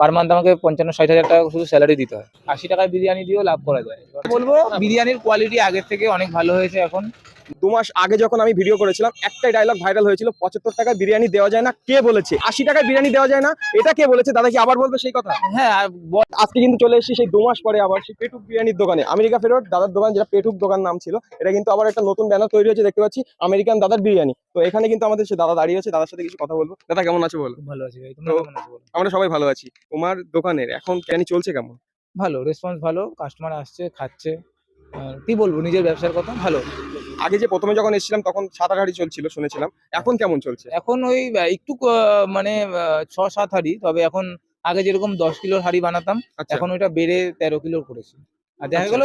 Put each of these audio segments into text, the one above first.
Per month আমাকে পঞ্চান্ন ষাট হাজার টাকা শুধু স্যালারি দিতে হয়। আশি টাকায় বিরিয়ানি দিয়েও লাভ করা যায়। বলব? বিরিয়ানির কোয়ালিটি আগের থেকে অনেক ভালো হয়েছে এখন। দু মাস আগে যখন আমি ভিডিও করেছিলাম একটাই ডায়লগ ভাইরাল হয়েছিল পঁচাত্তর টাকায় বিরিয়ানি দেওয়া যায় না কে বলেছে? আশি টাকায় বিরিয়ানি দেওয়া যায় না এটা কে বলেছে? দাদা কি আবার বলবে সেই কথা? হ্যাঁ আজকে কিন্তু চলে এসেছি সেই দু মাস পরে আবার সেই পেটুক বিরিয়ানির দোকানে আমেরিকা ফেরত দাদার দোকান যেটা পেটুক দোকান নাম ছিল এটা কিন্তু আবার একটা নতুন ব্যানার তৈরি হয়েছে দেখতে পাচ্ছি আমেরিকান দাদার বিরিয়ানি। তো এখানে কিন্তু আমাদের সে দাদা দাঁড়িয়ে আছে দাদার সাথে কিছু কথা বলব। দাদা কেমন আছে বলো? ভালো আছি? আমরা সবাই ভালো আছি। তোমার দোকানের এখন বিরিয়ানি চলছে কেমন? ভালো রেসপন্স ভালো কাস্টমার আসছে খাচ্ছে। কি বলব নিজের ব্যবসার কথা ভালো। আগে যে প্রথমে যখন এসেছিলাম তখন সাত আট হাড়ি চলছিল শুনেছিলাম। এখন কেমন চলছে? এখন ওই একটু আহ, মানে আহ, ছ সাত হাড়ি তবে এখন আগে যেরকম দশ কিলোর হাড়ি বানাতাম আচ্ছা। এখন ওইটা বেড়ে তেরো কিলোর করেছি। আর দেখা আচ্ছা। গেল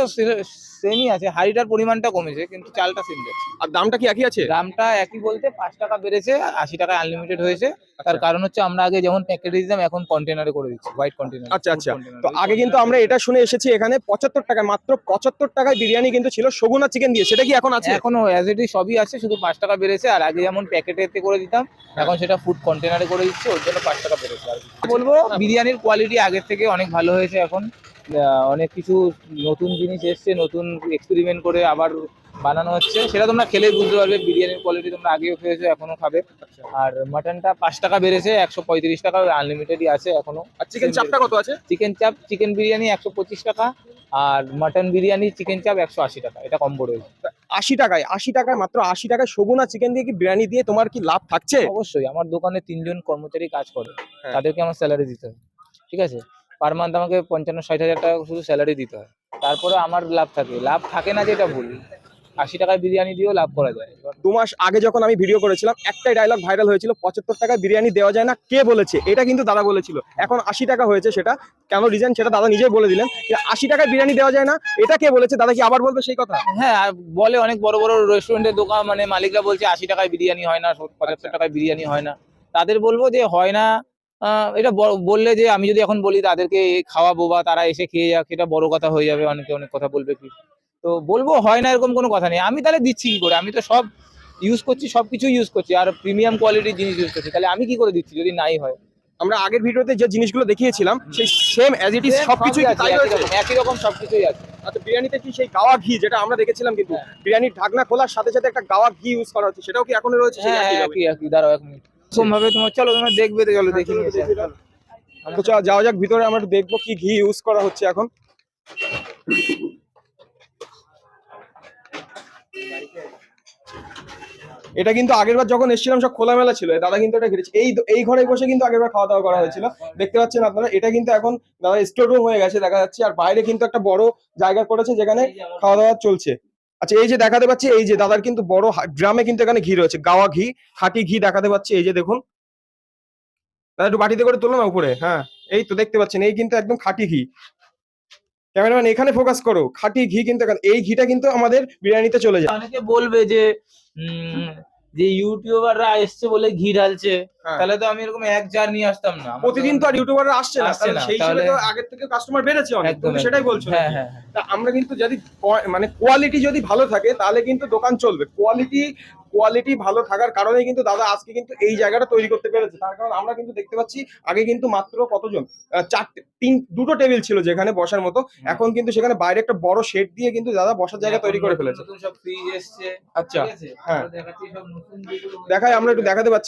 সেমই আছে হাড়িটার পরিমাণটা কমেছে কিন্তু চালটা সেম যাচ্ছে আর দামটা কি একই আছে দামটা একই বলতে পাঁচ টাকা বেড়েছে আশি টাকা আনলিমিটেড হয়েছে তার আচ্ছা। কারণ হচ্ছে আমরা আগে যেমন প্যাকেটে দিতাম এখন কন্টেনারে করে দিচ্ছি হোয়াইট কন্টেনার আচ্ছা, আচ্ছা। তো আগে কিন্তু আমরা এটা শুনে এসেছি এখানে পঁচাত্তর টাকায় মাত্র পঁচাত্তর টাকায় বিরিয়ানি কিন্তু ছিল সগুনা চিকেন দিয়ে সেটা কি এখন আছে এখনও অ্যাজ ইট সবই আছে শুধু পাঁচ টাকা বেড়েছে আর আগে যেমন প্যাকেটেতে করে দিতাম এখন সেটা ফুড কন্টেনারে করে দিচ্ছে ওর জন্য পাঁচ টাকা বেড়েছে আর। বলব বিরিয়ানির কোয়ালিটি আগের থেকে অনেক ভালো হয়েছে এখন অনেক কিছু নতুন জিনিস এসছে নতুন এক্সপেরিমেন্ট করে আবার বানানো হচ্ছে। সেটা তোমরা খেলেই বুঝতে পারবে বিরিয়ানির কোয়ালিটি তোমরা আগেও খেয়েছো এখনও খাবে। আর মাটনটা পাঁচ টাকা বেড়েছে একশো পঁয়ত্রিশ টাকা আনলিমিটেডই আছে এখনও আর চিকেন চাপটা কত আছে? চিকেন চাপ চিকেন বিরিয়ানি একশো পঁচিশ টাকা আর মাটন বিরিয়ানি চিকেন চাপ একশো আশি টাকা এটা কম্বো রয়েছে। আশি টাকায় আশি টাকায় মাত্র আশি টাকায় সগুনা চিকেন দিয়ে কি বিরিয়ানি দিয়ে তোমার কি লাভ থাকছে? অবশ্যই আমার দোকানে তিনজন কর্মচারী কাজ করে হ্যাঁ। তাদেরকে আমার স্যালারি দিতে হবে ঠিক আছে? পার মান্থ আমাকে পঞ্চান্ন ষাট হাজার টাকা শুধু স্যালারি দিতে হয়। তারপরে আমার লাভ থাকে। লাভ থাকে না যেটা ভুল। আশি টাকায় বিরিয়ানি দিয়েও লাভ করা যায়। দু মাস আগে যখন আমি ভিডিও করেছিলাম একটাই ডায়লগ ভাইরাল হয়েছিল পঁচাত্তর টাকায় বিরিয়ানি দেওয়া যায় না কে বলেছে? এটা কিন্তু দাদা বলেছিল। এখন আশি টাকা হয়েছে সেটা। কেন রিজন সেটা দাদা নিজেই বলে দিলেন। যে আশি টাকায় বিরিয়ানি দেওয়া যায় না এটা কে বলেছে? দাদা কি আবার বলবে সেই কথা? হ্যাঁ বলে অনেক বড় বড় রেস্টুরেন্টের দোকান মানে মালিকরা বলছে আশি টাকায় বিরিয়ানি হয় না পঁচাত্তর টাকায় বিরিয়ানি হয় না। তাদের বলব যে হয় না এটা বললে যে আমি যদি এখন বলি তাদেরকে খাওয়াবো বা তারা এসে খেয়ে যাক এটা বড় কথা হয়ে যাবে অনেকে অনেক কথা বলবে কি। তো বলব হয় না এরকম কোনো কথা নেই। আমি তাহলে দিচ্ছি কি করে? আমি তো সব ইউজ করছি সব কিছু ইউজ করছি আর প্রিমিয়াম কোয়ালিটির জিনিস ইউজ করছি। তাহলে আমি কি করে দিচ্ছি যদি নাই হয়? আমরা আগের ভিডিওতে যে জিনিসগুলো দেখিয়েছিলাম সেই সেম অ্যাজ ইট ইজ সবকিছুই তাই একই রয়েছে? রকম- একই রকম সবকিছুই আছে। আচ্ছা বিরিয়ানিতে কি সেই গাওয়া ঘি যেটা আমরা দেখেছিলাম কিন্তু হ্যাঁ। বিরিয়ানির ঢাকনা খোলার সাথে সাথে একটা গাওয়া ঘি ইউজ করা হচ্ছে সেটাও কি এখনও রয়েছে? হ্যাঁ? একই একই। দাঁড়াও এক মিনিট এরকম ভাবে তোমার, চলো তোমরা দেখবে তো, চলো দেখে তো যাওয়া যাক, ভিতরে আমরা দেখব কি ঘি ইউজ করা হচ্ছে এখন। এটা কিন্তু আগেরবার যখন এসেছিলাম, সব খোলামেলা ছিল। দাদা কিন্তু এটা ঘিরেছে। এই এই ঘরে বসে কিন্তু আগেরবার খাওয়া দাওয়া করা হয়েছিল। দেখতে পাচ্ছেন আপনারা, এটা কিন্তু এখন দাদা স্টোর রুম হয়ে গেছে, দেখা যাচ্ছে। আর বাইরে কিন্তু একটা বড় জায়গা করেছে, যেখানে খাওয়া দাওয়া চলছে। আচ্ছা এই যে দেখাতে পাচ্ছি, এই যে দাদার কিন্তু বড় ড্রামে কিন্তু এখানে ঘি রয়েছে, গাওয়া ঘি, খাঁটি ঘি দেখাতে পাচ্ছি, এই যে দেখুন। দাদা, একটু বাটিতে করে তোলো না উপরে হ্যাঁ এই তো দেখতে পাচ্ছেন, এই কিন্তু একদম খাঁটি ঘি। ক্যামেরাম্যান, এখানে ফোকাস করো, খাঁটি ঘি কিন্তু এই ঘিটা কিন্তু আমাদের বিরিয়ানিতে চলে যায়। অনেকে বলবে যে যে ইউটিউবাররা এসছে বলে ঘি ঢালছে। তাহলে তো আমি এরকম এক জার নিয়ে আসতাম না। প্রতিদিন তো আর ইউটিউবাররা আসছে না আসছে না, সেই হিসেবে তো আগের থেকে কাস্টমার বেড়েছে অনেক তুমি সেটাই বলছো হ্যাঁ হ্যাঁ হ্যাঁ। তা আমরা কিন্তু যদি মানে কোয়ালিটি যদি ভালো থাকে তাহলে কিন্তু দোকান চলবে। কোয়ালিটি কোয়ালিটি ভালো থাকার কারণে কিন্তু দাদা আজকে কিন্তু এই জায়গাটা তৈরি করতে পেরেছে। তার কারণ আমরা কিন্তু দেখতে পাচ্ছি আগে কিন্তু মাত্র কতজন? চারটে তিন দুটো টেবিল ছিল যেখানে বসার মতো। এখন কিন্তু সেখানে বাইরে একটা বড় শেড দিয়ে কিন্তু দাদা বসার জায়গা তৈরি করে ফেলেছে। নতুন সব ফ্রিজ এসছে। আচ্ছা, হ্যাঁ। দেখাই আমরা একটু দেখাতে পাচ্ছি।